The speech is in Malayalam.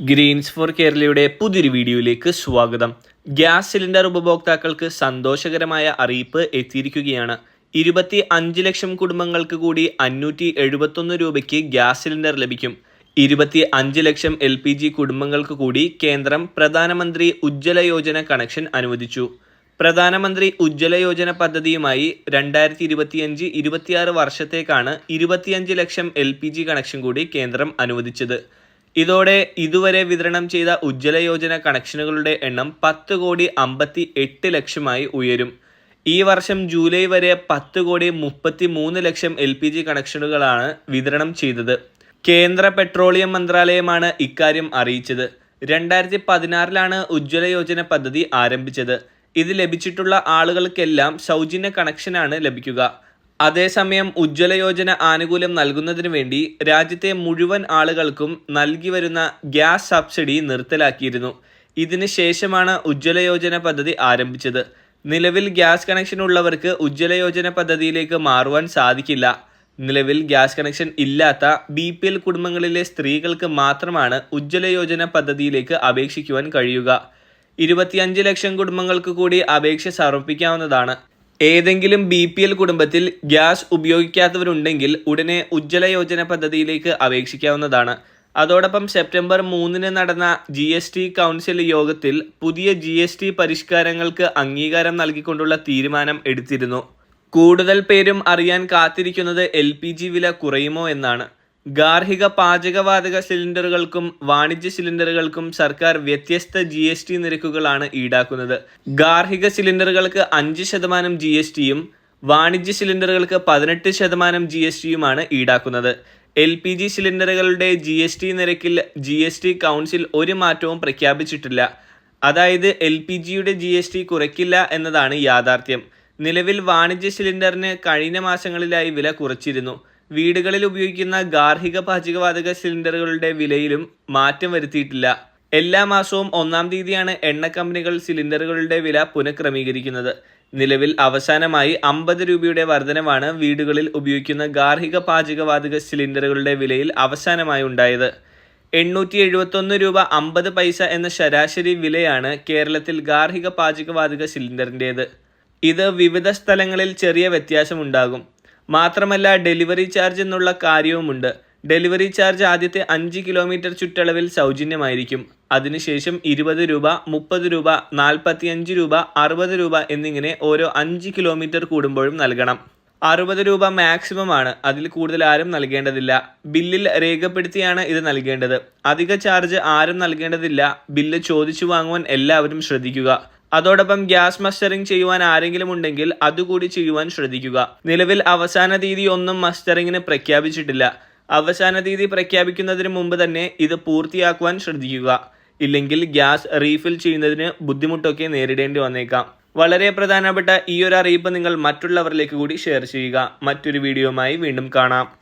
ഗ്രീൻസ് ഫോർ കേരളയുടെ പുതിയൊരു വീഡിയോയിലേക്ക് സ്വാഗതം. ഗ്യാസ് സിലിണ്ടർ ഉപഭോക്താക്കൾക്ക് സന്തോഷകരമായ അറിയിപ്പ് എത്തിയിരിക്കുകയാണ്. ഇരുപത്തി അഞ്ച് ലക്ഷം കുടുംബങ്ങൾക്ക് കൂടി അഞ്ഞൂറ്റി എഴുപത്തൊന്ന് രൂപയ്ക്ക് ഗ്യാസ് സിലിണ്ടർ ലഭിക്കും. ഇരുപത്തി അഞ്ച് ലക്ഷം എൽ പി ജി കുടുംബങ്ങൾക്ക് കൂടി കേന്ദ്രം പ്രധാനമന്ത്രി ഉജ്ജ്വല യോജന കണക്ഷൻ അനുവദിച്ചു. പ്രധാനമന്ത്രി ഉജ്ജ്വല യോജന പദ്ധതിയുമായി രണ്ടായിരത്തി ഇരുപത്തിയഞ്ച് ഇരുപത്തിയാറ് വർഷത്തേക്കാണ് ഇരുപത്തിയഞ്ച് ലക്ഷം എൽ പി ജി കണക്ഷൻ കൂടി കേന്ദ്രം അനുവദിച്ചത്. ഇതോടെ ഇതുവരെ വിതരണം ചെയ്ത ഉജ്ജ്വല യോജന കണക്ഷനുകളുടെ എണ്ണം പത്ത് കോടി അമ്പത്തി എട്ട് ലക്ഷമായി ഉയരും. ഈ വർഷം ജൂലൈ വരെ പത്ത് കോടി മുപ്പത്തി മൂന്ന് ലക്ഷം എൽ പി ജി കണക്ഷനുകളാണ് വിതരണം ചെയ്തത്. കേന്ദ്ര പെട്രോളിയം മന്ത്രാലയമാണ് ഇക്കാര്യം അറിയിച്ചത്. രണ്ടായിരത്തി പതിനാറിലാണ് ഉജ്ജ്വല യോജന പദ്ധതി ആരംഭിച്ചത്. ഇത് ലഭിച്ചിട്ടുള്ള ആളുകൾക്കെല്ലാം സൗജന്യ കണക്ഷനാണ് ലഭിക്കുക. അതേസമയം ഉജ്ജ്വല യോജന ആനുകൂല്യം നൽകുന്നതിനു വേണ്ടി രാജ്യത്തെ മുഴുവൻ ആളുകൾക്കും നൽകി വരുന്ന ഗ്യാസ് സബ്സിഡി നിർത്തലാക്കിയിരുന്നു. ഇതിന് ശേഷമാണ് ഉജ്ജ്വല യോജന പദ്ധതി ആരംഭിച്ചത്. നിലവിൽ ഗ്യാസ് കണക്ഷൻ ഉള്ളവർക്ക് ഉജ്ജ്വല യോജന പദ്ധതിയിലേക്ക് മാറുവാൻ സാധിക്കില്ല. നിലവിൽ ഗ്യാസ് കണക്ഷൻ ഇല്ലാത്ത ബി പി എൽ കുടുംബങ്ങളിലെ സ്ത്രീകൾക്ക് മാത്രമാണ് ഉജ്ജ്വല യോജന പദ്ധതിയിലേക്ക് അപേക്ഷിക്കുവാൻ കഴിയുക. ഇരുപത്തിയഞ്ച് ലക്ഷം കുടുംബങ്ങൾക്ക് കൂടി അപേക്ഷ സമർപ്പിക്കാവുന്നതാണ്. ഏതെങ്കിലും ബി പി എൽ കുടുംബത്തിൽ ഗ്യാസ് ഉപയോഗിക്കാത്തവരുണ്ടെങ്കിൽ ഉടനെ ഉജ്ജ്വല യോജന പദ്ധതിയിലേക്ക് അപേക്ഷിക്കാവുന്നതാണ്. അതോടൊപ്പം സെപ്റ്റംബർ മൂന്നിന് നടന്ന ജി എസ് ടി കൗൺസിൽ യോഗത്തിൽ പുതിയ ജി എസ് ടി പരിഷ്കാരങ്ങൾക്ക് അംഗീകാരം നൽകിക്കൊണ്ടുള്ള തീരുമാനം എടുത്തിരുന്നു. കൂടുതൽ പേരും അറിയാൻ കാത്തിരിക്കുന്നത് എൽ പി ജി വില കുറയുമോ എന്നാണ്. ഗാർഹിക പാചകവാതക സിലിണ്ടറുകൾക്കും വാണിജ്യ സിലിണ്ടറുകൾക്കും സർക്കാർ വ്യത്യസ്ത ജി എസ് ടി നിരക്കുകളാണ് ഈടാക്കുന്നത്. ഗാർഹിക സിലിണ്ടറുകൾക്ക് അഞ്ച് ശതമാനം ജി എസ് ടിയും വാണിജ്യ സിലിണ്ടറുകൾക്ക് പതിനെട്ട് ശതമാനം ജി എസ് ടിയുമാണ് ഈടാക്കുന്നത്. എൽ പി ജി സിലിണ്ടറുകളുടെ ജി എസ് ടി നിരക്കിൽ ജി എസ് ടി കൗൺസിൽ ഒരു മാറ്റവും പ്രഖ്യാപിച്ചിട്ടില്ല. അതായത് എൽ പി ജിയുടെ ജി എസ് ടി കുറയ്ക്കില്ല എന്നതാണ് യാഥാർത്ഥ്യം. നിലവിൽ വാണിജ്യ സിലിണ്ടറിന് കഴിഞ്ഞ മാസങ്ങളിലായി വില കുറച്ചിരുന്നു. വീടുകളിൽ ഉപയോഗിക്കുന്ന ഗാർഹിക പാചകവാതക സിലിണ്ടറുകളുടെ വിലയിലും മാറ്റം വരുത്തിയിട്ടില്ല. എല്ലാ മാസവും ഒന്നാം തീയതിയാണ് എണ്ണ കമ്പനികൾ സിലിണ്ടറുകളുടെ വില പുനഃക്രമീകരിക്കുന്നത്. നിലവിൽ അവസാനമായി അമ്പത് രൂപയുടെ വർധനമാണ് വീടുകളിൽ ഉപയോഗിക്കുന്ന ഗാർഹിക പാചകവാതക സിലിണ്ടറുകളുടെ വിലയിൽ അവസാനമായി ഉണ്ടായത്. എണ്ണൂറ്റി എഴുപത്തൊന്ന് രൂപ അമ്പത് പൈസ എന്ന ശരാശരി വിലയാണ് കേരളത്തിൽ ഗാർഹിക പാചകവാതക സിലിണ്ടറിന്റേത്. ഇത് വിവിധ സ്ഥലങ്ങളിൽ ചെറിയ വ്യത്യാസമുണ്ടാകും. മാത്രമല്ല ഡെലിവറി ചാർജ് എന്നുള്ള കാര്യവുമുണ്ട്. ഡെലിവറി ചാർജ് ആദ്യത്തെ അഞ്ച് കിലോമീറ്റർ ചുറ്റളവിൽ സൗജന്യമായിരിക്കും. അതിനുശേഷം ഇരുപത് രൂപ മുപ്പത് രൂപ നാൽപ്പത്തിയഞ്ച് രൂപ അറുപത് രൂപ എന്നിങ്ങനെ ഓരോ അഞ്ച് കിലോമീറ്റർ കൂടുമ്പോഴും നൽകണം. അറുപത് രൂപ മാക്സിമം ആണ് അതിൽ കൂടുതൽ ആരും നൽകേണ്ടതില്ല. ബില്ലിൽ രേഖപ്പെടുത്തിയാണ് ഇത് നൽകേണ്ടത്. അധിക ചാർജ് ആരും നൽകേണ്ടതില്ല. ബില്ല് ചോദിച്ചു വാങ്ങുവാൻ എല്ലാവരും ശ്രദ്ധിക്കുക. അതോടൊപ്പം ഗ്യാസ് മസ്റ്ററിംഗ് ചെയ്യുവാൻ ആരെങ്കിലും ഉണ്ടെങ്കിൽ അതുകൂടി ചെയ്യുവാൻ ശ്രദ്ധിക്കുക. നിലവിൽ അവസാന തീയതി ഒന്നും മസ്റ്ററിങ്ങിന് പ്രഖ്യാപിച്ചിട്ടില്ല. അവസാന തീയതി പ്രഖ്യാപിക്കുന്നതിന് മുമ്പ് തന്നെ ഇത് പൂർത്തിയാക്കുവാൻ ശ്രദ്ധിക്കുക. ഇല്ലെങ്കിൽ ഗ്യാസ് റീഫിൽ ചെയ്യുന്നതിന് ബുദ്ധിമുട്ടൊക്കെ നേരിടേണ്ടി വന്നേക്കാം. വളരെ പ്രധാനപ്പെട്ട ഈ ഒരു അറിയിപ്പ് നിങ്ങൾ മറ്റുള്ളവരിലേക്ക് കൂടി ഷെയർ ചെയ്യുക. മറ്റൊരു വീഡിയോയുമായി വീണ്ടും കാണാം.